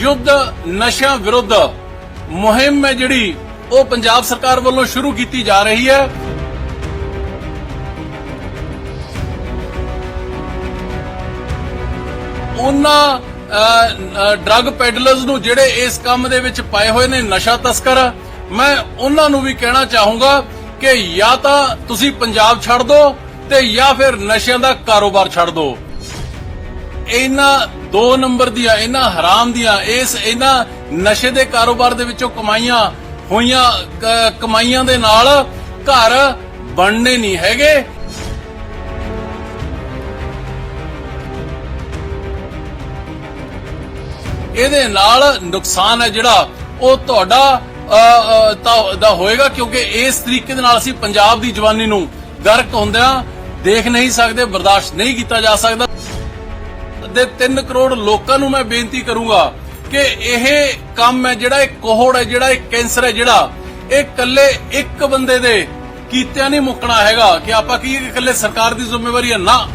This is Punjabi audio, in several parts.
ਯੁੱਧ ਨਸ਼ਿਆਂ ਵਿਰੁੱਧ ਮੁਹਿੰਮ ਹੈ ਜਿਹੜੀ ਉਹ ਪੰਜਾਬ ਸਰਕਾਰ ਵੱਲੋਂ ਸ਼ੁਰੂ ਕੀਤੀ ਜਾ ਰਹੀ ਹੈ। ਉਹਨਾਂ ਡਰੱਗ ਪੈਡਲਰਸ ਨੂੰ ਜਿਹੜੇ ਇਸ ਕੰਮ ਦੇ ਵਿੱਚ ਪਾਏ ਹੋਏ ਨੇ ਨਸ਼ਾ ਤਸਕਰ, ਮੈਂ ਉਹਨਾਂ ਨੂੰ ਵੀ ਕਹਿਣਾ ਚਾਹੂੰਗਾ ਕਿ ਜਾਂ ਤਾਂ ਤੁਸੀਂ ਪੰਜਾਬ ਛੱਡ ਦਿਓ ਤੇ ਜਾਂ ਫਿਰ ਨਸ਼ਿਆਂ ਦਾ ਕਾਰੋਬਾਰ ਛੱਡ ਦਿਓ ਇਹਨਾਂ ਦੋ ਨੰਬਰ ਦੀਆਂ, ਇਹਨਾਂ ਹਰਾਮ ਦੀਆਂ, ਇਸ ਇਹਨਾਂ ਨਸ਼ੇ ਦੇ ਕਾਰੋਬਾਰ ਦੇ ਵਿੱਚੋਂ ਕਮਾਈਆਂ ਹੋਈਆਂ ਕਮਾਈਆਂ ਦੇ ਨਾਲ ਘਰ ਬਣਨੇ ਨਹੀਂ ਹੈਗੇ। ਇਹਦੇ ਨਾਲ ਨੁਕਸਾਨ ਹੈ ਜਿਹੜਾ ਉਹ ਤੁਹਾਡਾ ਦਾ ਹੋਏਗਾ ਕਿਉਂਕਿ ਇਸ ਤਰੀਕੇ ਦੇ ਨਾਲ ਅਸੀਂ ਪੰਜਾਬ ਦੀ ਜਵਾਨੀ ਨੂੰ ਗਰਕ ਹੁੰਦਿਆਂ ਦੇਖ ਨਹੀਂ ਸਕਦੇ, ਬਰਦਾਸ਼ਤ ਨਹੀਂ ਕੀਤਾ ਜਾ ਸਕਦਾ। ਦੇ 3 ਕਰੋੜ ਲੋਕਾਂ ਨੂੰ ਮੈਂ ਬੇਨਤੀ ਕਰੂੰਗਾ ਕਿ ਇਹ ਕੰਮ ਹੈ, ਜਿਹੜਾ ਇਹ ਕੋਹੜ ਹੈ, ਜਿਹੜਾ ਇਹ ਕੈਂਸਰ ਹੈ, ਜਿਹੜਾ ਇਹ ਇਕੱਲੇ ਇੱਕ ਬੰਦੇ ਦੇ ਕੀਤਿਆਂ ਨਹੀਂ ਮੁੱਕਣਾ ਹੈਗਾ ਕਿ ਆਪਾਂ ਕੀ ਇਕੱਲੇ ਸਰਕਾਰ ਦੀ ਜ਼ਿੰਮੇਵਾਰੀ ਹੈ? ਨਾ।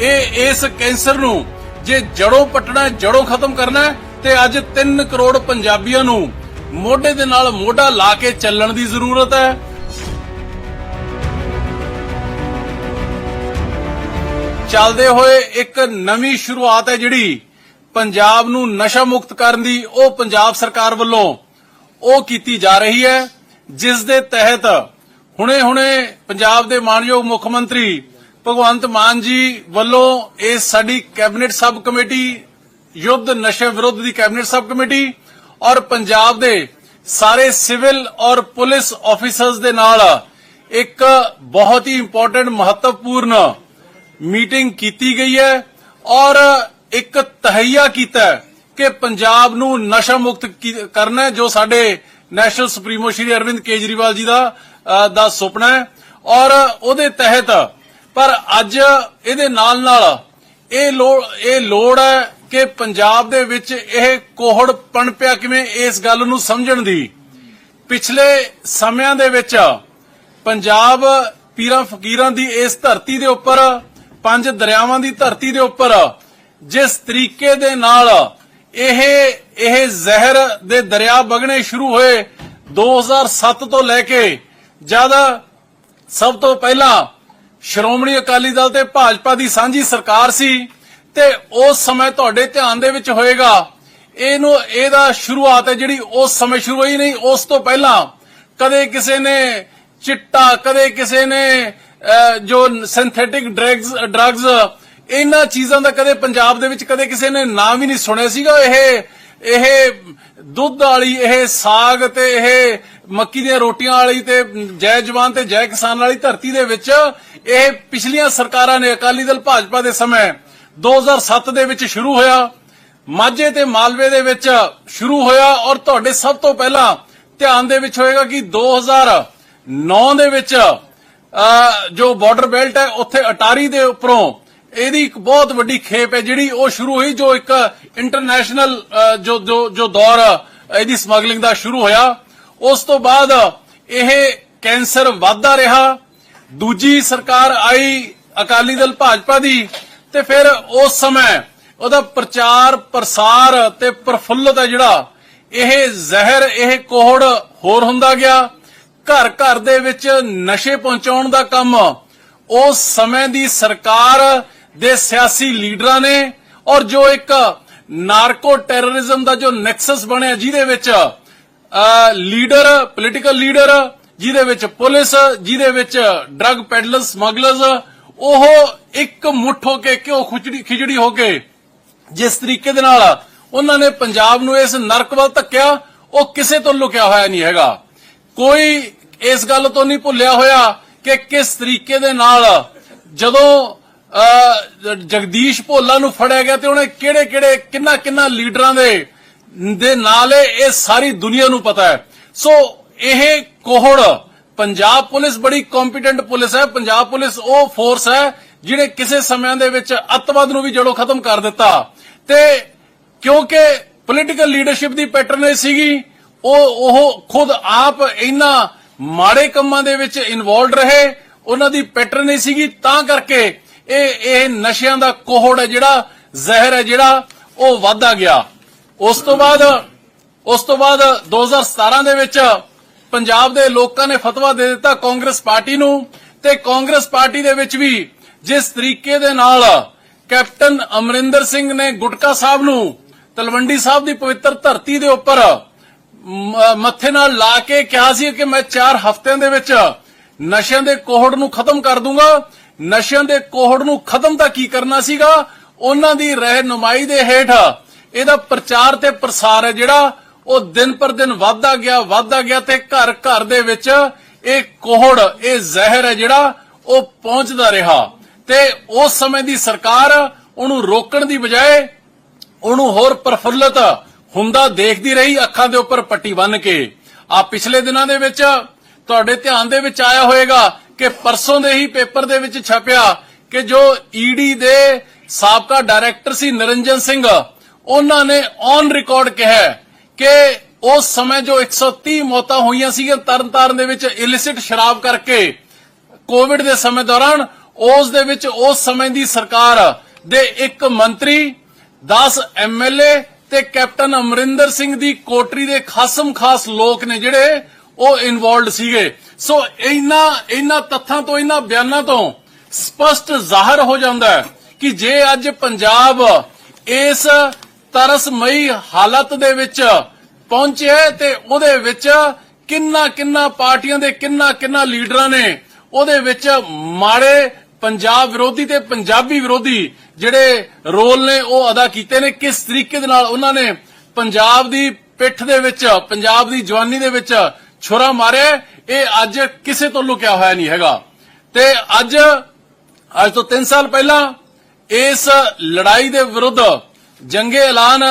ਇਹ ਇਸ ਕੈਂਸਰ ਨੂੰ ਜੇ ਜੜੋਂ ਪਟਣਾ ਜੜੋਂ ਖਤਮ ਕਰਨਾ ਤੇ ਅੱਜ 3 ਕਰੋੜ ਪੰਜਾਬੀਆਂ ਨੂੰ ਮੋਢੇ ਦੇ ਨਾਲ ਮੋਢਾ ਲਾ ਕੇ ਚੱਲਣ ਦੀ ਜ਼ਰੂਰਤ ਹੈ। ਚੱਲਦੇ ਹੋਏ ਇੱਕ ਨਵੀਂ ਸ਼ੁਰੂਆਤ ਹੈ ਜਿਹੜੀ ਪੰਜਾਬ ਨੂੰ ਨਸ਼ਾ ਮੁਕਤ ਕਰਨ ਦੀ, ਉਹ ਪੰਜਾਬ ਸਰਕਾਰ ਵੱਲੋਂ ਉਹ ਕੀਤੀ ਜਾ ਰਹੀ ਹੈ, ਜਿਸ ਦੇ ਤਹਿਤ ਹੁਣੇ-ਹੁਣੇ ਪੰਜਾਬ ਦੇ ਮਾਨਯੋਗ ਮੁੱਖ ਮੰਤਰੀ ਭਗਵੰਤ ਮਾਨ ਜੀ ਵੱਲੋਂ ਇਹ ਸਾਡੀ ਕੈਬਨਿਟ ਸਬ ਕਮੇਟੀ, ਯੁੱਧ ਨਸ਼ੇ ਵਿਰੁੱਧ ਦੀ ਕੈਬਨਿਟ ਸਬ ਕਮੇਟੀ ਔਰ ਪੰਜਾਬ ਦੇ ਸਾਰੇ ਸਿਵਲ ਔਰ ਪੁਲਿਸ ਆਫੀਸਰਸ ਦੇ ਨਾਲ ਇੱਕ ਬਹੁਤ ਹੀ ਇੰਪੋਰਟੈਂਟ ਮਹੱਤਵਪੂਰਨ ਮੀਟਿੰਗ ਕੀਤੀ ਗਈ ਹੈ ਔਰ ਇੱਕ ਤਹਈਆ ਕੀਤਾ ਕਿ ਪੰਜਾਬ ਨੂੰ ਨਸ਼ਾ ਮੁਕਤ ਕਰਨਾ ਜੋ ਸਾਡੇ ਨੈਸ਼ਨਲ ਸੁਪਰੀਮੋ ਸ਼੍ਰੀ ਅਰਵਿੰਦ ਕੇਜਰੀਵਾਲ ਜੀ ਦਾ ਦਾ ਸੁਪਨਾ ਹੈ। ਔਰ ਉਹਦੇ ਤਹਿਤ, ਪਰ ਅੱਜ ਇਹਦੇ ਨਾਲ ਨਾਲ ਇਹ ਲੋੜ ਇਹ ਲੋੜ ਹੈ ਕਿ ਪੰਜਾਬ ਦੇ ਵਿੱਚ ਇਹ ਕੋਹੜ ਪਣਪਿਆ ਕਿਵੇਂ ਇਸ ਗੱਲ ਨੂੰ ਸਮਝਣ ਦੀ। ਪਿਛਲੇ ਸਮਿਆਂ ਦੇ ਵਿੱਚ ਪੰਜਾਬ ਪੀਰਾਂ ਫਕੀਰਾਂ ਦੀ ਇਸ ਧਰਤੀ ਦੇ ਉੱਪਰ ਪੰਜ ਦਰਿਆਵਾਂ ਦੀ ਧਰਤੀ ਦੇ ਉੱਪਰ, ਜਿਸ ਤਰੀਕੇ ਦੇ ਨਾਲ ਇਹ ਇਹ ਜ਼ਹਿਰ ਦੇ ਦਰਿਆ ਵਗਣੇ ਸ਼ੁਰੂ ਹੋਏ 2007 ਤੋਂ ਲੈ ਕੇ ਜਦ ਸਭ ਤੋਂ ਪਹਿਲਾਂ ਸ਼੍ਰੋਮਣੀ ਅਕਾਲੀ ਦਲ ਤੇ ਭਾਜਪਾ ਦੀ ਸਾਂਝੀ ਸਰਕਾਰ ਸੀ ਤੇ ਉਸ ਸਮੇਂ ਤੁਹਾਡੇ ਧਿਆਨ ਦੇ ਵਿੱਚ ਹੋਏਗਾ, ਇਹਨੂੰ, ਇਹਦਾ ਸ਼ੁਰੂਆਤ ਹੈ ਜਿਹੜੀ ਉਸ ਸਮੇਂ ਸ਼ੁਰੂ ਹੋਈ ਨਹੀਂ, ਉਸ ਤੋਂ ਪਹਿਲਾਂ ਕਦੇ ਕਿਸੇ ਨੇ ਚਿੱਟਾ, ਕਦੇ ਕਿਸੇ ਨੇ ਜੋ ਸਿੰਥੈਟਿਕ ਡਰੱਗਸ ਡਰੱਗਸ ਇਹਨਾਂ ਚੀਜ਼ਾਂ ਦਾ ਕਦੇ ਪੰਜਾਬ ਦੇ ਵਿੱਚ ਕਦੇ ਕਿਸੇ ਨੇ ਨਾਮ ਹੀ ਨਹੀਂ ਸੁਣਿਆ ਸੀਗਾ। ਇਹ ਇਹ ਦੁੱਧ ਵਾਲੀ, ਇਹ ਸਾਗ ਤੇ ਇਹ ਮੱਕੀ ਦੀਆਂ ਰੋਟੀਆਂ ਵਾਲੀ ਤੇ ਜੈ ਜਵਾਨ ਤੇ ਜੈ ਕਿਸਾਨ ਵਾਲੀ ਧਰਤੀ ਦੇ ਵਿੱਚ ਇਹ ਪਿਛਲੀਆਂ ਸਰਕਾਰਾਂ ਨੇ, ਅਕਾਲੀ ਦਲ ਭਾਜਪਾ ਦੇ ਸਮੇਂ 2007 ਦੇ ਵਿੱਚ ਸ਼ੁਰੂ ਹੋਇਆ, ਮਾਝੇ ਤੇ ਮਾਲਵੇ ਦੇ ਵਿੱਚ ਸ਼ੁਰੂ ਹੋਇਆ ਔਰ ਤੁਹਾਡੇ ਸਭ ਤੋਂ ਪਹਿਲਾਂ ਧਿਆਨ ਦੇ ਵਿੱਚ ਹੋਏਗਾ ਕਿ 2009 ਦੇ ਵਿੱਚ ਜੋ ਬਾਰਡਰ ਬੈਲਟ ਹੈ, ਉੱਥੇ ਅਟਾਰੀ ਦੇ ਉੱਪਰੋਂ ਇਹਦੀ ਇੱਕ ਬਹੁਤ ਵੱਡੀ ਖੇਪ ਹੈ, ਜਿਹੜੀ ਉਹ ਸ਼ੁਰੂ ਹੋਈ, ਜੋ ਇੱਕ ਇੰਟਰਨੈਸ਼ਨਲ ਜੋ ਜੋ ਜੋ ਦੌਰ, ਇਹਦੀ ਸਮਗਲਿੰਗ ਦਾ ਸ਼ੁਰੂ ਹੋਇਆ। ਉਸ ਤੋਂ ਬਾਅਦ ਇਹ ਕੈਂਸਰ ਵੱਧਦਾ ਰਿਹਾ। ਦੂਜੀ ਸਰਕਾਰ ਆਈ ਅਕਾਲੀ ਦਲ ਭਾਜਪਾ ਦੀ, ਤੇ ਫਿਰ ਉਸ ਸਮੇਂ ਉਹਦਾ ਪ੍ਰਚਾਰ, ਪ੍ਰਸਾਰ ਤੇ ਪ੍ਰਫੁੱਲਤ ਹੈ ਜਿਹੜਾ, ਇਹ ਜ਼ਹਿਰ, ਇਹ ਕੋਹੜ ਹੋਰ ਹੁੰਦਾ ਗਿਆ। ਘਰ ਘਰ ਦੇ ਵਿੱਚ ਨਸ਼ੇ ਪਹੁੰਚਾਉਣ ਦਾ ਕੰਮ ਉਸ ਸਮੇਂ ਦੀ ਸਰਕਾਰ ਦੇ ਸਿਆਸੀ ਲੀਡਰਾਂ ਨੇ ਔਰ ਜੋ ਇੱਕ ਨਾਰਕੋ ਟੈਰਰਿਜ਼ਮ ਦਾ ਜੋ ਨੈਕਸਸ ਬਣਿਆ ਜਿਹਦੇ ਵਿੱਚ ਲੀਡਰ ਪੋਲੀਟੀਕਲ ਲੀਡਰ, ਜਿਹਦੇ ਵਿੱਚ ਪੁਲਿਸ, ਜਿਹਦੇ ਵਿੱਚ ਡਰੱਗ ਪੈਡਲਰ ਸਮਗਲਰਸ ਉਹ ਇੱਕ ਮੁੱਠ ਹੋ ਕੇ ਕਿਉਂ ਖਿਚੜੀ ਖਿਚੜੀ ਹੋ ਕੇ ਜਿਸ ਤਰੀਕੇ ਦੇ ਨਾਲ ਉਹਨਾਂ ਨੇ ਪੰਜਾਬ ਨੂੰ ਇਸ ਨਰਕ ਵੱਲ ਧੱਕਿਆ, ਉਹ ਕਿਸੇ ਤੋਂ ਲੁਕਿਆ ਹੋਇਆ ਨਹੀਂ ਹੈਗਾ। ਕੋਈ ਇਸ ਗੱਲ ਤੋਂ ਨਹੀਂ ਭੁੱਲਿਆ ਹੋਇਆ ਕਿ ਕਿਸ ਤਰੀਕੇ ਦੇ ਨਾਲ ਜਦੋਂ ਜਗਦੀਸ਼ ਭੋਲਾ ਨੂੰ ਫੜਿਆ ਗਿਆ ਤੇ ਉਹਨੇ ਕਿਹੜੇ ਕਿਹੜੇ ਕਿੰਨਾ ਕਿੰਨਾ ਲੀਡਰਾਂ ਦੇ ਦੇ ਨਾਲ ਇਹ ਸਾਰੀ ਦੁਨੀਆ ਨੂੰ ਪਤਾ ਹੈ। ਸੋ ਇਹ ਕੋਹੜ ਪੰਜਾਬ ਪੁਲਿਸ ਬੜੀ ਕੰਪੀਟੈਂਟ ਪੁਲਿਸ ਹੈ। ਪੰਜਾਬ ਪੁਲਿਸ ਉਹ ਫੋਰਸ ਹੈ ਜਿਹੜੇ ਕਿਸੇ ਸਮਿਆਂ ਦੇ ਵਿੱਚ ਅੱਤਵਾਦ ਨੂੰ ਵੀ ਜੜੋਂ ਖਤਮ ਕਰ ਦਿੱਤਾ। ਤੇ ਕਿਉਂਕਿ ਪੋਲੀਟੀਕਲ ਲੀਡਰਸ਼ਿਪ ਦੀ ਪੈਟਰਨ ਸੀਗੀ ਉਹ ਉਹ ਖੁਦ ਆਪ ਇਹਨਾਂ ਮਾੜੇ ਕੰਮਾਂ ਦੇ ਵਿੱਚ ਇਨਵੋਲਡ ਰਹੇ, ਉਹਨਾਂ ਦੀ ਪੈਟਰਨ ਨਹੀਂ ਸੀਗੀ, ਤਾਂ ਕਰਕੇ ਇਹ ਇਹ ਨਸ਼ਿਆਂ ਦਾ ਕੋਹੜ ਹੈ ਜਿਹੜਾ, ਜ਼ਹਿਰ ਹੈ ਜਿਹੜਾ, ਉਹ ਵਧਦਾ ਗਿਆ। ਉਸ ਤੋਂ ਬਾਅਦ, ਉਸ ਤੋਂ ਬਾਅਦ 2017 ਦੇ ਵਿੱਚ ਪੰਜਾਬ ਦੇ ਲੋਕਾਂ ਨੇ ਫਤਵਾ ਦੇ ਦਿੱਤਾ ਕਾਂਗਰਸ ਪਾਰਟੀ ਨੂੰ ਤੇ ਕਾਂਗਰਸ ਪਾਰਟੀ ਦੇ ਵਿੱਚ ਵੀ ਜਿਸ ਤਰੀਕੇ ਦੇ ਨਾਲ ਕੈਪਟਨ ਅਮਰਿੰਦਰ ਸਿੰਘ ਨੇ ਗੁਟਕਾ ਸਾਹਿਬ ਨੂੰ ਤਲਵੰਡੀ ਸਾਹਿਬ ਦੀ ਪਵਿੱਤਰ ਧਰਤੀ ਦੇ ਉੱਪਰ ਮੱਥੇ ਨਾਲ ਲਾ ਕੇ ਕਿਹਾ ਸੀ ਕਿ ਮੈਂ 4 ਹਫ਼ਤਿਆਂ ਦੇ ਵਿੱਚ ਨਸ਼ਿਆਂ ਦੇ ਕੋਹੜ ਨੂੰ ਖਤਮ ਕਰ ਦੂੰਗਾ। ਨਸ਼ਿਆਂ ਦੇ ਕੋਹੜ ਨੂੰ ਖਤਮ ਤਾਂ ਕੀ ਕਰਨਾ ਸੀਗਾ? ਉਹਨਾਂ ਦੀ ਰਹਿਨੁਮਾਈ ਦੇ ਹੇਠ ਇਹਦਾ ਪ੍ਰਚਾਰ ਤੇ ਪ੍ਰਸਾਰ ਹੈ ਜਿਹੜਾ ਉਹ ਦਿਨ ਪਰ ਦਿਨ ਵੱਧਦਾ ਗਿਆ ਵੱਧਦਾ ਗਿਆ ਤੇ ਘਰ ਘਰ ਦੇ ਵਿੱਚ ਇਹ ਕੋਹੜ, ਇਹ ਜ਼ਹਿਰ ਹੈ ਜਿਹੜਾ ਉਹ ਪਹੁੰਚਦਾ ਰਿਹਾ। ਤੇ ਉਸ ਸਮੇਂ ਦੀ ਸਰਕਾਰ ਉਹਨੂੰ ਰੋਕਣ ਦੀ ਬਜਾਏ ਉਹਨੂੰ ਹੋਰ ਪ੍ਰਫੁੱਲਤ ਹੁੰਦਾ ਦੇਖਦੀ ਰਹੀ ਅੱਖਾਂ ਦੇ ਉੱਪਰ ਪੱਟੀ ਬੰਨ ਕੇ। ਆ ਪਿਛਲੇ ਦਿਨਾਂ ਦੇ ਵਿੱਚ ਤੁਹਾਡੇ ਧਿਆਨ ਦੇ ਵਿੱਚ ਆਇਆ ਹੋਵੇਗਾ ਕਿ ਪਰਸੋਂ ਦੇ ਹੀ ਪੇਪਰ ਦੇ ਵਿੱਚ ਛਪਿਆ ਕਿ ਜੋ ਈਡੀ ਦੇ ਸਾਬਕਾ ਡਾਇਰੈਕਟਰ ਸੀ ਨਿਰੰਜਨ ਸਿੰਘ, ਉਹਨਾਂ ਨੇ ਔਨ ਰਿਕਾਰਡ ਕਿਹਾ ਕਿ ਉਸ ਸਮੇਂ ਜੋ 130 ਮੌਤਾਂ ਹੋਈਆਂ ਸੀਗੀਆਂ ਤਰਨਤਾਰਨ ਦੇ ਵਿੱਚ ਇਲਿਸਿਟ ਸ਼ਰਾਬ ਕਰਕੇ ਕੋਵਿਡ ਦੇ ਸਮੇਂ ਦੌਰਾਨ ਉਸ ਦੇ ਵਿੱਚ ਉਸ ਸਮੇਂ ਦੀ ਸਰਕਾਰ ਦੇ ਇੱਕ ਮੰਤਰੀ 10 ਐਮਐਲਏ ਤੇ ਕੈਪਟਨ ਅਮਰਿੰਦਰ ਸਿੰਘ ਦੀ ਕੋਟਰੀ ਦੇ ਖਾਸਮ ਖਾਸ ਲੋਕ ਨੇ ਜਿਹੜੇ ਉਹ ਇਨਵੋਲਡ ਸੀਗੇ। ਸੋ ਇਹਨਾਂ ਇਹਨਾਂ ਤੱਥਾਂ ਤੋਂ, ਇਹਨਾਂ ਬਿਆਨਾਂ ਤੋਂ ਸਪਸ਼ਟ ਜ਼ਾਹਰ ਹੋ ਜਾਂਦਾ ਹੈ ਕਿ ਜੇ ਅੱਜ ਪੰਜਾਬ ਇਸ ਤਰਸਮਈ ਹਾਲਤ ਦੇ ਵਿੱਚ ਪਹੁੰਚਿਆ ਤੇ ਉਹਦੇ ਵਿੱਚ ਕਿੰਨਾ ਕਿੰਨਾ ਪਾਰਟੀਆਂ ਦੇ ਕਿੰਨਾ ਕਿੰਨਾ ਲੀਡਰਾਂ ਨੇ ਉਹਦੇ ਵਿੱਚ ਮਾੜੇ ਪੰਜਾਬ ਵਿਰੋਧੀ ਤੇ ਪੰਜਾਬੀ ਵਿਰੋਧੀ ਜਿਹੜੇ ਰੋਲ ਨੇ ਉਹ ਅਦਾ ਕੀਤੇ ਨੇ। ਕਿਸ ਤਰੀਕੇ ਦੇ ਨਾਲ ਉਹਨਾਂ ਨੇ ਪੰਜਾਬ ਦੀ ਪਿੱਠ ਦੇ ਵਿੱਚ, ਪੰਜਾਬ ਦੀ ਜਵਾਨੀ ਦੇ ਵਿੱਚ ਛੁਰਾ ਮਾਰਿਆ ਇਹ ਅੱਜ ਕਿਸੇ ਤੋਂ ਲੁਕਿਆ ਹੋਇਆ ਨਹੀਂ ਹੈਗਾ। ਤੇ ਅੱਜ ਅੱਜ ਤੋਂ 3 ਸਾਲ ਪਹਿਲਾਂ ਇਸ ਲੜਾਈ ਦੇ ਵਿਰੁੱਧ ਜੰਗੇ ਐਲਾਨ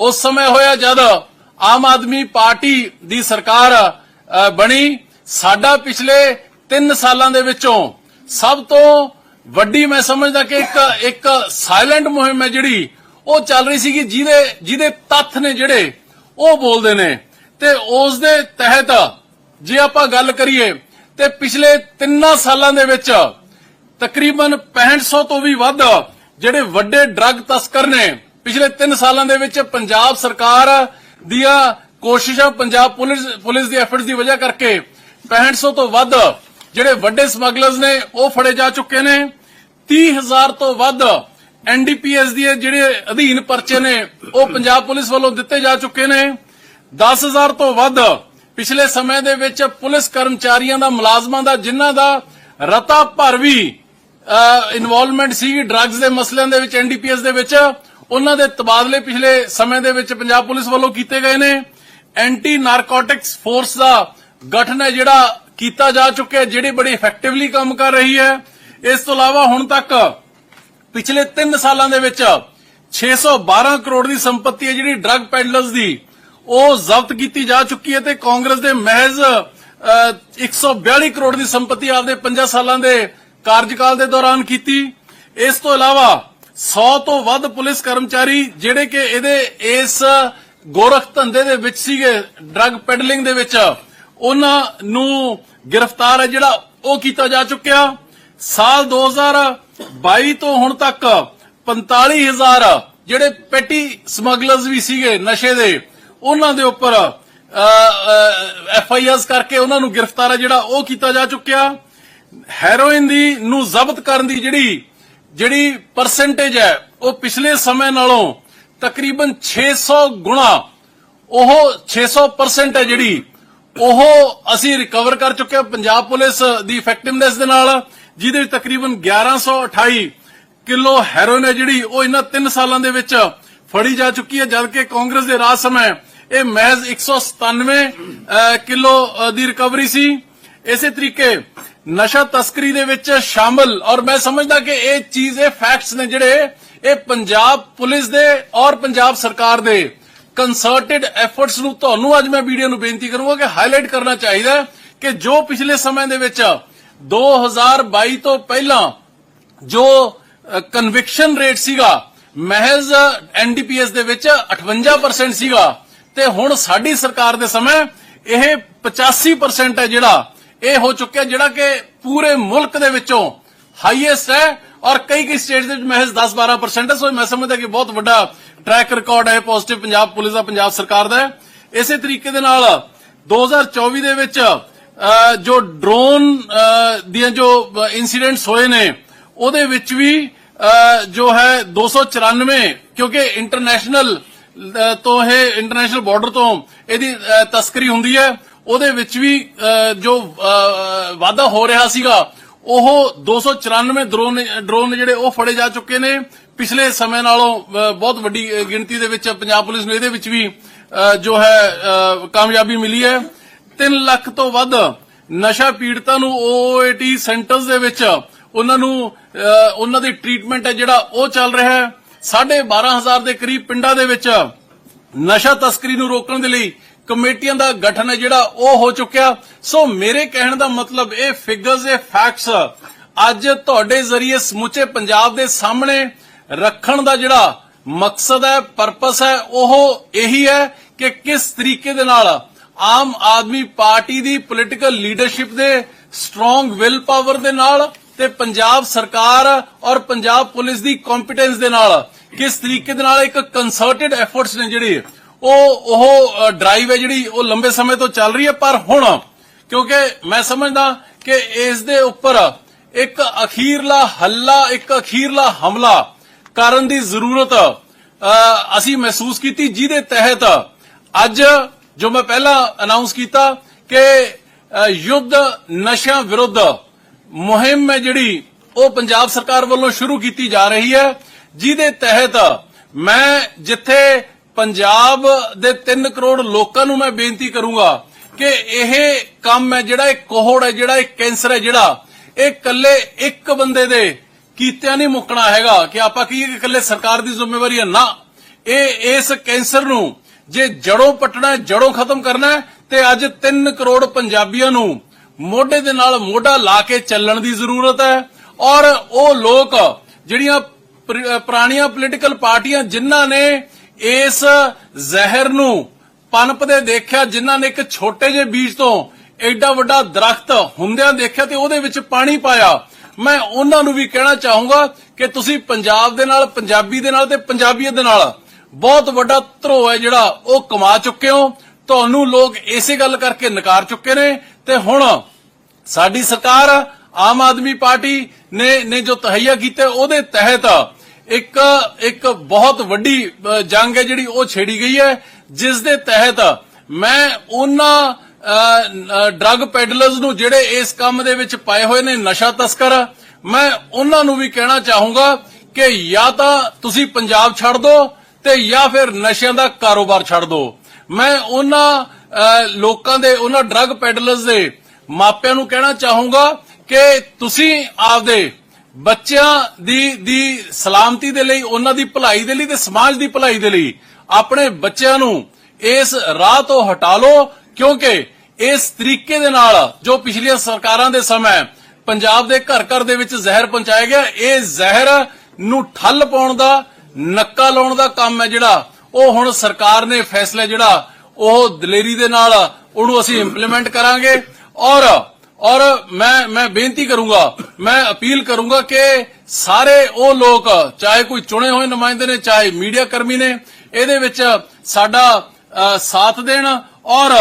ਉਸ ਸਮੇਂ ਹੋਇਆ ਜਦ ਆਮ ਆਦਮੀ ਪਾਰਟੀ ਦੀ ਸਰਕਾਰ ਬਣੀ। ਸਾਡਾ ਪਿਛਲੇ 3 ਸਾਲਾਂ ਦੇ ਵਿੱਚੋਂ ਸਭ ਤੋਂ ਵੱਡੀ ਮੈਂ ਸਮਝਦਾ ਕਿ ਇੱਕ ਇੱਕ ਸਾਇਲੈਂਟ ਮੁਹਿੰਮ ਹੈ ਜਿਹੜੀ ਉਹ ਚੱਲ ਰਹੀ ਸੀਗੀ, ਜਿਹਦੇ ਜਿਹਦੇ ਤੱਥ ਨੇ ਜਿਹੜੇ ਉਹ ਬੋਲਦੇ ਨੇ। ਤੇ ਉਸ ਦੇ ਤਹਿਤ ਜੇ ਆਪਾਂ ਗੱਲ ਕਰੀਏ, ਤੇ ਪਿਛਲੇ 3 ਸਾਲਾਂ ਦੇ ਵਿੱਚ ਤਕਰੀਬਨ 6500 ਤੋਂ ਵੀ ਵੱਧ ਜਿਹੜੇ ਵੱਡੇ ਡਰੱਗ ਤਸਕਰ ਨੇ, ਪਿਛਲੇ 3 ਸਾਲਾਂ ਦੇ ਵਿੱਚ ਪੰਜਾਬ ਸਰਕਾਰ ਦੀਆਂ ਕੋਸ਼ਿਸ਼ਾਂ, ਪੰਜਾਬ ਪੁਲਿਸ ਪੁਲਿਸ ਦੀ ਐਫਰਟਸ ਦੀ ਵਜ੍ਹਾ ਕਰਕੇ 6500 ਤੋਂ ਵੱਧ ਜਿਹੜੇ ਵੱਡੇ ਸਮਗਲਰਸ ਨੇ, ਉਹ ਫੜੇ ਜਾ ਚੁੱਕੇ ਨੇ। 30000 ਤੋਂ ਵੱਧ ਐਨਡੀਪੀਐਸ ਦੇ ਜਿਹੜੇ ਅਧੀਨ ਪਰਚੇ ਨੇ, ਉਹ ਪੰਜਾਬ ਪੁਲਿਸ ਵੱਲੋਂ ਦਿੱਤੇ ਜਾ ਚੁੱਕੇ ਨੇ। 10000 ਤੋਂ ਵੱਧ ਪਿਛਲੇ ਸਮੇਂ ਦੇ ਵਿੱਚ ਪੁਲਿਸ ਕਰਮਚਾਰੀਆਂ ਦਾ, ਮੁਲਾਜ਼ਮਾਂ ਦਾ, ਜਿਨ੍ਹਾਂ ਦਾ ਰਤਾ ਭਰ ਵੀ ਇਨਵੋਲਵਮੈਂਟ ਸੀ ਡਰੱਗਸ ਦੇ ਮਸਲਿਆਂ ਦੇ ਵਿੱਚ ਐਨਡੀਪੀਐਸ ਦੇ ਵਿੱਚ, ਉਹਨਾਂ ਦੇ ਤਬਾਦਲੇ ਪਿਛਲੇ ਸਮੇਂ ਦੇ ਵਿੱਚ ਪੰਜਾਬ ਪੁਲਿਸ ਵੱਲੋਂ ਕੀਤੇ ਗਏ ਨੇ। ਐਂਟੀ ਨਾਰਕੋਟਿਕਸ ਫੋਰਸ ਦਾ ਗਠਨ ਹੈ ਜਿਹੜਾ ਕੀਤਾ ਜਾ ਚੁੱਕਿਆ, ਜਿਹੜੀ ਬੜੀ ਇਫੈਕਟਿਵਲੀ ਕੰਮ ਕਰ ਰਹੀ ਹੈ। ਇਸ ਤੋਂ ਇਲਾਵਾ ਹੁਣ ਤੱਕ ਪਿਛਲੇ 3 ਸਾਲਾਂ ਦੇ ਵਿੱਚ 612 ਕਰੋੜ ਦੀ ਸੰਪਤੀ ਹੈ ਜਿਹੜੀ ਡਰੱਗ ਪੈਡਲਰਸ ਦੀ ਉਹ ਜ਼ਬਤ ਕੀਤੀ ਜਾ ਚੁੱਕੀ ਹੈ ਤੇ ਕਾਂਗਰਸ ਦੇ ਮਹਿਜ਼ ਅਹ, 142 ਕਰੋੜ ਦੀ ਸੰਪਤੀ ਆਪਦੇ 5 ਸਾਲਾਂ ਦੇ ਕਾਰਜਕਾਲ ਦੇ ਦੌਰਾਨ ਕੀਤੀ। ਇਸ ਤੋਂ ਇਲਾਵਾ 100 ਤੋਂ ਵੱਧ ਪੁਲਿਸ ਕਰਮਚਾਰੀ ਜਿਹੜੇ ਕਿ ਇਹਦੇ ਇਸ ਗੋਰਖ ਧੰਦੇ ਦੇ ਵਿੱਚ ਸੀਗੇ ਡਰੱਗ ਪੈਡਲਿੰਗ ਦੇ ਵਿੱਚ ਉਹਨਾਂ ਨੂੰ ਗ੍ਰਿਫਤਾਰ ਹੈ ਜਿਹੜਾ ਉਹ ਕੀਤਾ ਜਾ ਚੁੱਕਿਆ। ਸਾਲ 2022 ਤੋਂ ਹੁਣ ਤੱਕ 45000 ਜਿਹੜੇ ਪੈਟੀ ਸਮਗਲਰਸ ਵੀ ਸੀਗੇ ਨਸ਼ੇ ਦੇ, ਉਹਨਾਂ ਦੇ ਉੱਪਰ ਐਫ ਆਈ ਆਰ ਕਰਕੇ ਉਹਨਾਂ ਨੂੰ ਗ੍ਰਿਫਤਾਰ ਜਿਹੜਾ ਉਹ ਕੀਤਾ ਜਾ ਚੁੱਕਿਆ। ਹੈਰੋਇਨ ਦੀ ਨੂੰ ਜ਼ਬਤ ਕਰਨ ਦੀ ਜਿਹੜੀ ਜਿਹੜੀ ਪਰਸੈਂਟੇਜ ਹੈ, ਉਹ ਪਿਛਲੇ ਸਮੇਂ ਨਾਲੋਂ ਤਕਰੀਬਨ 600 ਗੁਣਾ, ਉਹ 600% ਹੈ ਜਿਹੜੀ, ਉਹ ਅਸੀਂ ਰਿਕਵਰ ਕਰ ਚੁੱਕੇ ਹਾਂ ਪੰਜਾਬ ਪੁਲਿਸ ਦੀ ਇਫੈਕਟਿਵਨੈਸ ਦੇ ਨਾਲ। ਜਿਹਦੇ ਵਿੱਚ ਤਕਰੀਬਨ 1128 ਕਿਲੋ ਹੈਰੋਇਨ ਹੈ ਜਿਹੜੀ ਉਹ ਇਹਨਾਂ 3 ਸਾਲਾਂ ਦੇ ਵਿੱਚ ਫੜੀ ਜਾ ਚੁੱਕੀ ਹੈ ਜਦਕਿ ਕਾਂਗਰਸ ਦੇ ਰਾਜ ਸਮੇਂ ਇਹ ਮਹਿਜ਼ 197 ਅਹ, ਕਿਲੋ ਦੀ ਰਿਕਵਰੀ ਸੀ। ਇਸੇ ਤਰੀਕੇ ਨਸ਼ਾ ਤਸਕਰੀ ਦੇ ਵਿੱਚ ਸ਼ਾਮਲ ਔਰ ਮੈਂ ਸਮਝਦਾ ਕਿ ਇਹ ਚੀਜ਼ ਇਹ ਫੈਕਟਸ ਨੇ ਜਿਹੜੇ ਇਹ ਪੰਜਾਬ ਪੁਲਿਸ ਦੇ ਔਰ ਪੰਜਾਬ ਸਰਕਾਰ ਦੇ ਕੰਸਰਟਡ ਐਫਰਟਸ ਨੂੰ ਤੁਹਾਨੂੰ ਅੱਜ ਮੈਂ ਵੀਡੀਓ ਨੂੰ ਬੇਨਤੀ ਕਰੂੰਗਾ ਕਿ ਹਾਈਲਾਈਟ ਕਰਨਾ ਚਾਹੀਦਾ ਕਿ ਜੋ ਪਿਛਲੇ ਸਮੇਂ ਦੇ ਵਿੱਚ 2022 ਤੋਂ ਪਹਿਲਾਂ ਜੋ ਕਨਵਿਕਸ਼ਨ ਰੇਟ ਸੀਗਾ, ਮਹਿਜ਼ ਐਨਡੀਪੀਐਸ ਦੇ ਵਿੱਚ 58% ਸੀਗਾ, ਤੇ ਹੁਣ ਸਾਡੀ ਸਰਕਾਰ ਦੇ ਸਮੇਂ ਇਹ 85% ਹੈ ਜਿਹੜਾ, ਇਹ ਹੋ ਚੁੱਕਿਆ ਜਿਹੜਾ ਕਿ ਪੂਰੇ ਮੁਲਕ ਦੇ ਵਿੱਚੋਂ ਹਾਈਐਸਟ ਹੈ ਔਰ ਕਈ ਕਈ ਸਟੇਟਸ ਦੇ ਵਿੱਚ ਮਹਿਜ਼ 10-12% ਹੈ। ਸੋ ਮੈਂ ਸਮਝਦਾ ਕਿ ਬਹੁਤ ਵੱਡਾ ਟਰੈਕ ਰਿਕਾਰਡ ਹੈ ਪੋਜ਼ਿਟਿਵ ਪੰਜਾਬ ਪੁਲਿਸ ਦਾ, ਪੰਜਾਬ ਸਰਕਾਰ ਦਾ ਇਸੇ ਤਰੀਕੇ ਦੇ ਨਾਲ 2024 ਦੇ ਵਿੱਚ ਜੋ ਡਰੋਨ ਦੀਆਂ ਜੋ ਇਨਸੀਡੈਂਟਸ ਹੋਏ ਨੇ, ਉਹਦੇ ਵਿੱਚ ਵੀ ਜੋ ਹੈ 294 ਕਿਉਂਕਿ ਇੰਟਰਨੈਸ਼ਨਲ ਤੋਂ ਇਹ ਇੰਟਰਨੈਸ਼ਨਲ ਬਾਰਡਰ ਤੋਂ ਇਹਦੀ ਤਸਕਰੀ ਹੁੰਦੀ ਹੈ, ਉਹਦੇ ਵਿੱਚ ਵੀ ਜੋ ਵਾਧਾ ਹੋ ਰਿਹਾ ਸੀਗਾ, ਉਹ 294 ਡਰੋਨ ਡਰੋਨ ਜਿਹੜੇ ਉਹ ਫੜੇ ਜਾ ਚੁੱਕੇ ਨੇ। ਪਿਛਲੇ ਸਮੇਂ ਨਾਲੋਂ ਬਹੁਤ ਵੱਡੀ ਗਿਣਤੀ ਦੇ ਵਿੱਚ ਪੰਜਾਬ ਪੁਲਿਸ ਨੂੰ ਇਹਦੇ ਵਿੱਚ ਵੀ ਜੋ ਹੈ ਕਾਮਯਾਬੀ ਮਿਲੀ ਹੈ। 3 ਲੱਖ ਤੋਂ ਵੱਧ ਨਸ਼ਾ ਪੀੜਤਾਂ ਨੂੰ ਓਏਟੀ ਸੈਂਟਰਸ ਦੇ ਵਿੱਚ ਉਹਨਾਂ ਨੂੰ ਅਹ, ਉਹਨਾਂ ਦੀ ਟ੍ਰੀਟਮੈਂਟ ਹੈ ਜਿਹੜਾ ਉਹ ਚੱਲ ਰਿਹਾ ਹੈ। 12500 ਦੇ ਕਰੀਬ ਪਿੰਡਾਂ ਦੇ ਵਿੱਚ ਨਸ਼ਾ ਤਸਕਰੀ ਨੂੰ ਰੋਕਣ ਦੇ ਲਈ ਕਮੇਟੀਆਂ ਦਾ ਗਠਨ ਹੈ ਜਿਹੜਾ ਉਹ ਹੋ ਚੁੱਕਿਆ। ਸੋ ਮੇਰੇ ਕਹਿਣ ਦਾ ਮਤਲਬ ਇਹ ਫਿਗਰਸ ਇਹ ਫੈਕਟਸ ਅੱਜ ਤੁਹਾਡੇ ਜ਼ਰੀਏ ਸਮੁੱਚੇ ਪੰਜਾਬ ਦੇ ਸਾਹਮਣੇ ਰੱਖਣ ਦਾ ਜਿਹੜਾ ਮਕਸਦ ਹੈ ਪਰਪਸ ਹੈ ਉਹ ਇਹੀ ਹੈ ਕਿ ਕਿਸ ਤਰੀਕੇ ਦੇ ਨਾਲ ਆਮ ਆਦਮੀ ਪਾਰਟੀ ਦੀ ਪੋਲੀਟੀਕਲ ਲੀਡਰਸ਼ਿਪ ਦੇ ਸਟਰੋਂਗ ਵਿਲ ਪਾਵਰ ਦੇ ਨਾਲ ਤੇ ਪੰਜਾਬ ਸਰਕਾਰ ਔਰ ਪੰਜਾਬ ਪੁਲਿਸ ਦੀ ਕੰਪੀਟੈਂਸ ਦੇ ਨਾਲ ਕਿਸ ਤਰੀਕੇ ਦੇ ਨਾਲ ਇੱਕ ਕੰਸਰਟਡ ਐਫਰਟਸ ਨੇ ਜਿਹੜੀ, ਉਹ ਉਹ ਡਰਾਈਵ ਹੈ ਜਿਹੜੀ, ਉਹ ਲੰਬੇ ਸਮੇਂ ਤੋਂ ਚੱਲ ਰਹੀ ਹੈ, ਪਰ ਹੁਣ ਕਿਉਂਕਿ ਮੈਂ ਸਮਝਦਾ ਕਿ ਇਸ ਦੇ ਉੱਪਰ ਇੱਕ ਅਖੀਰਲਾ ਹੱਲਾ, ਇੱਕ ਅਖੀਰਲਾ ਹਮਲਾ ਕਰਨ ਦੀ ਜ਼ਰੂਰਤ ਅਸੀਂ ਮਹਿਸੂਸ ਕੀਤੀ ਜਿਹਦੇ ਤਹਿਤ ਅੱਜ ਜੋ ਮੈਂ ਪਹਿਲਾਂ ਅਨਾਉਂਸ ਕੀਤਾ ਕਿ ਯੁੱਧ ਨਸ਼ਿਆਂ ਵਿਰੁੱਧ ਮੁਹਿੰਮ ਹੈ ਜਿਹੜੀ, ਉਹ ਪੰਜਾਬ ਸਰਕਾਰ ਵੱਲੋਂ ਸ਼ੁਰੂ ਕੀਤੀ ਜਾ ਰਹੀ ਹੈ। ਜਿਹਦੇ ਤਹਿਤ ਮੈਂ ਜਿੱਥੇ ਪੰਜਾਬ ਦੇ 3 ਕਰੋੜ ਲੋਕਾਂ ਨੂੰ ਮੈਂ ਬੇਨਤੀ ਕਰੂੰਗਾ ਕਿ ਇਹ ਕੰਮ ਹੈ ਜਿਹੜਾ, ਇਹ ਕੋਹੜ ਹੈ ਜਿਹੜਾ, ਇਹ ਕੈਂਸਰ ਹੈ ਜਿਹੜਾ, ਇਹ ਇਕੱਲੇ ਇੱਕ ਬੰਦੇ ਦੇ ਕੀਤਿਆਂ ਨਹੀਂ ਮੁੱਕਣਾ ਹੈਗਾ ਕਿ ਆਪਾਂ ਕਹੀਏ ਕਿ ਇਕੱਲੇ ਸਰਕਾਰ ਦੀ ਜ਼ਿੰਮੇਵਾਰੀ ਹੈ? ਨਾ। ਇਹ ਇਸ ਕੈਂਸਰ ਨੂੰ ਜੇ ਜੜੋਂ ਪਟਣਾ ਹੈ, ਜੜੋਂ ਖਤਮ ਕਰਨਾ ਤੇ ਅੱਜ 3 ਕਰੋੜ ਪੰਜਾਬੀਆਂ ਨੂੰ ਮੋਢੇ ਦੇ ਨਾਲ ਮੋਢਾ ਲਾ ਕੇ ਚੱਲਣ ਦੀ ਜ਼ਰੂਰਤ ਹੈ। ਔਰ ਉਹ ਲੋਕ ਜਿਹੜੀਆਂ ਪੁਰਾਣੀਆਂ ਪੋਲੀਟੀਕਲ ਪਾਰਟੀਆਂ ਜਿਨ੍ਹਾਂ ਨੇ ਇਸ ਜ਼ਹਿਰ ਨੂੰ ਪਨਪਦੇ ਦੇਖਿਆ, ਜਿਨ੍ਹਾਂ ਨੇ ਇੱਕ ਛੋਟੇ ਜਿਹੇ ਬੀਜ ਤੋਂ ਐਡਾ ਵੱਡਾ ਦਰਖਤ ਹੁੰਦਿਆਂ ਦੇਖਿਆ ਤੇ ਉਹਦੇ ਵਿੱਚ ਪਾਣੀ ਪਾਇਆ, ਮੈਂ ਉਹਨਾਂ ਨੂੰ ਵੀ ਕਹਿਣਾ ਚਾਹੂੰਗਾ ਕਿ ਤੁਸੀਂ ਪੰਜਾਬ ਦੇ ਨਾਲ, ਪੰਜਾਬੀ ਦੇ ਨਾਲ ਤੇ ਪੰਜਾਬੀਅਤ ਦੇ ਨਾਲ ਬਹੁਤ ਵੱਡਾ ਧਰੋ ਹੈ ਜਿਹੜਾ ਉਹ ਕਮਾ ਚੁੱਕੇ ਹੋ। ਤੁਹਾਨੂੰ ਲੋਕ ਇਸੇ ਗੱਲ ਕਰਕੇ ਨਕਾਰ ਚੁੱਕੇ ਨੇ ਤੇ ਹੁਣ ਸਾਡੀ ਸਰਕਾਰ, ਆਮ ਆਦਮੀ ਪਾਰਟੀ ਨੇ ਨੇ ਜੋ ਤਹਈਆ ਕੀਤੇ, ਉਹਦੇ ਤਹਿਤ ਇੱਕ ਇੱਕ ਬਹੁਤ ਵੱਡੀ ਜੰਗ ਹੈ ਜਿਹੜੀ ਉਹ ਛੇੜੀ ਗਈ ਹੈ। ਜਿਸ ਦੇ ਤਹਿਤ ਮੈਂ ਉਹਨਾਂ ਡਰੱਗ ਪੈਡਲਰਸ ਨੂੰ ਜਿਹੜੇ ਇਸ ਕੰਮ ਦੇ ਵਿੱਚ ਪਾਏ ਹੋਏ ਨੇ, ਨਸ਼ਾ ਤਸਕਰ, ਮੈਂ ਉਹਨਾਂ ਨੂੰ ਵੀ ਕਹਿਣਾ ਚਾਹੂੰਗਾ ਕਿ ਜਾਂ ਤਾਂ ਤੁਸੀਂ ਪੰਜਾਬ ਛੱਡ ਦਿਓ ਤੇ ਜਾਂ ਫਿਰ ਨਸ਼ਿਆਂ ਦਾ ਕਾਰੋਬਾਰ ਛੱਡ ਦਿਓ ਮੈਂ ਉਹਨਾਂ ਲੋਕਾਂ ਦੇ, ਉਹਨਾਂ ਡਰੱਗ ਪੈਡਲਰਸ ਦੇ ਮਾਪਿਆਂ ਨੂੰ ਕਹਿਣਾ ਚਾਹੂੰਗਾ ਕਿ ਤੁਸੀਂ ਆਪਦੇ ਬੱਚਿਆਂ ਦੀ ਦੀ ਸਲਾਮਤੀ ਦੇ ਲਈ, ਉਹਨਾਂ ਦੀ ਭਲਾਈ ਦੇ ਲਈ ਤੇ ਸਮਾਜ ਦੀ ਭਲਾਈ ਦੇ ਲਈ ਆਪਣੇ ਬੱਚਿਆਂ ਨੂੰ ਇਸ ਰਾਹ ਤੋਂ ਹਟਾ ਲਓ, ਕਿਉਂਕਿ ਇਸ ਤਰੀਕੇ ਦੇ ਨਾਲ ਜੋ ਪਿਛਲੀਆਂ ਸਰਕਾਰਾਂ ਦੇ ਸਮੇਂ ਪੰਜਾਬ ਦੇ ਘਰ ਘਰ ਦੇ ਵਿੱਚ ਜ਼ਹਿਰ ਪਹੁੰਚਾਇਆ ਗਿਆ, ਇਹ ਜ਼ਹਿਰ ਨੂੰ ਠੱਲ ਪਾਉਣ ਦਾ ਨੱਕਾ ਲਾਉਣ ਦਾ ਕੰਮ ਹੈ ਜਿਹੜਾ, ਉਹ ਹੁਣ ਸਰਕਾਰ ਨੇ ਫੈਸਲਾ ਜਿਹੜਾ, ਉਹ ਦਲੇਰੀ ਦੇ ਨਾਲ ਉਹਨੂੰ ਅਸੀਂ ਇੰਪਲੀਮੈਂਟ ਕਰਾਂਗੇ। ਔਰ ਔਰ ਮੈਂ ਮੈਂ ਬੇਨਤੀ ਕਰੂੰਗਾ, ਮੈਂ ਅਪੀਲ ਕਰੂੰਗਾ ਕਿ ਸਾਰੇ ਉਹ ਲੋਕ, ਚਾਹੇ ਕੋਈ ਚੁਣੇ ਹੋਏ ਨੁਮਾਇੰਦੇ ਨੇ, ਚਾਹੇ ਮੀਡੀਆ ਕਰਮੀ ਨੇ, ਇਹਦੇ ਵਿੱਚ ਸਾਡਾ ਸਾਥ ਦੇਣ। ਔਰ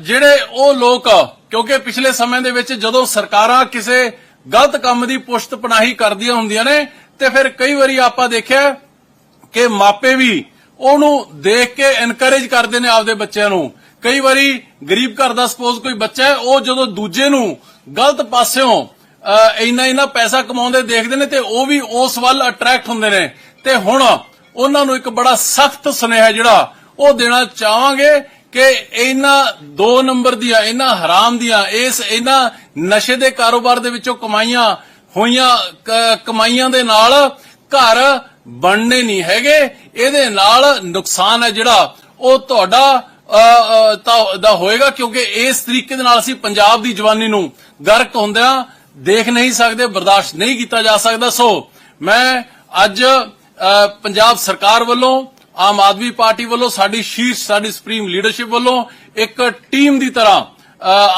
ਜਿਹੜੇ ਉਹ ਲੋਕ, ਕਿਉਂਕਿ ਪਿਛਲੇ ਸਮੇਂ ਦੇ ਵਿੱਚ ਜਦੋਂ ਸਰਕਾਰਾਂ ਕਿਸੇ ਗਲਤ ਕੰਮ ਦੀ ਪੁਸ਼ਤ ਪਨਾਹੀ ਕਰਦੀਆਂ ਹੁੰਦੀਆਂ ਨੇ ਤੇ ਫਿਰ ਕਈ ਵਾਰੀ ਆਪਾਂ ਦੇਖਿਆ ਕਿ ਮਾਪੇ ਵੀ ਉਹਨੂੰ ਦੇਖ ਕੇ ਐਨਕਰੇਜ ਕਰਦੇ ਨੇ ਆਪਦੇ ਬੱਚਿਆਂ ਨੂੰ। ਕਈ ਵਾਰੀ ਗਰੀਬ ਘਰ ਦਾ ਸਪੋਜ਼ ਕੋਈ ਬੱਚਾ ਹੈ ਉਹ ਜਦੋਂ ਦੂਜੇ ਨੂੰ ਗਲਤ ਪਾਸਿਓਂ ਅਹ, ਇੰਨਾ ਇੰਨਾ ਪੈਸਾ ਕਮਾਉਂਦੇ ਦੇਖਦੇ ਨੇ ਤੇ ਉਹ ਵੀ ਉਸ ਵੱਲ ਅਟਰੈਕਟ ਹੁੰਦੇ ਨੇ। ਤੇ ਹੁਣ ਉਹਨਾਂ ਨੂੰ ਇੱਕ ਬੜਾ ਸਖਤ ਸੁਨੇਹਾ ਜਿਹੜਾ ਉਹ ਦੇਣਾ ਚਾਹਾਂਗੇ ਕਿ ਇਹਨਾਂ ਦੋ ਨੰਬਰ ਦੀਆਂ ਇਹਨਾਂ ਹਰਾਮ ਦੀਆਂ ਇਸ ਇਹਨਾਂ ਨਸ਼ੇ ਦੇ ਕਾਰੋਬਾਰ ਦੇ ਵਿੱਚੋਂ ਕਮਾਈਆਂ ਹੋਈਆਂ ਕਮਾਈਆਂ ਦੇ ਨਾਲ ਘਰ ਬਣਨੇ ਨਹੀਂ ਹੈਗੇ। ਇਹਦੇ ਨਾਲ ਨੁਕਸਾਨ ਹੈ ਜਿਹੜਾ, ਉਹ ਤੁਹਾਡਾ ਦਾ ਹੋਏਗਾ, ਕਿਉਂਕਿ ਇਸ ਤਰੀਕੇ ਦੇ ਨਾਲ ਅਸੀਂ ਪੰਜਾਬ ਦੀ ਜਵਾਨੀ ਨੂੰ ਗਰਕ ਹੁੰਦਿਆਂ ਦੇਖ ਨਹੀਂ ਸਕਦੇ, ਬਰਦਾਸ਼ਤ ਨਹੀਂ ਕੀਤਾ ਜਾ ਸਕਦਾ। ਸੋ, ਮੈਂ ਅੱਜ ਪੰਜਾਬ ਸਰਕਾਰ ਵੱਲੋਂ, ਆਮ ਆਦਮੀ ਪਾਰਟੀ ਵੱਲੋਂ, ਸਾਡੀ ਸ਼ੀਰਸ਼, ਸਾਡੀ ਸੁਪਰੀਮ ਲੀਡਰਸ਼ਿਪ ਵੱਲੋਂ ਇੱਕ ਟੀਮ ਦੀ ਤਰ੍ਹਾਂ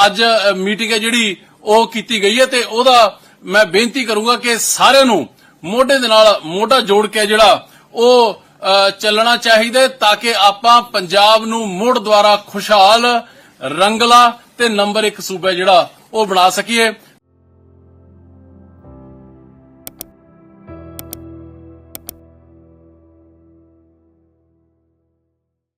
ਅੱਜ ਮੀਟਿੰਗ ਹੈ ਜਿਹੜੀ ਉਹ ਕੀਤੀ ਗਈ ਹੈ ਤੇ ਉਹਦਾ ਮੈਂ ਬੇਨਤੀ ਕਰੂੰਗਾ ਕਿ ਸਾਰਿਆਂ ਨੂੰ ਮੋਢੇ ਦੇ ਨਾਲ ਮੋਢਾ ਜੋੜ ਕੇ ਜਿਹੜਾ ਉਹ ਚੱਲਣਾ ਚਾਹੀਦਾ ਤਾਂ ਕਿ ਆਪਾਂ ਪੰਜਾਬ ਨੂੰ ਮੁੜ ਦੁਆਰਾ ਖੁਸ਼ਹਾਲ, ਰੰਗਲਾ ਤੇ ਨੰਬਰ 1 ਸੂਬਾ ਜਿਹੜਾ ਉਹ ਬਣਾ ਸਕੀਏ।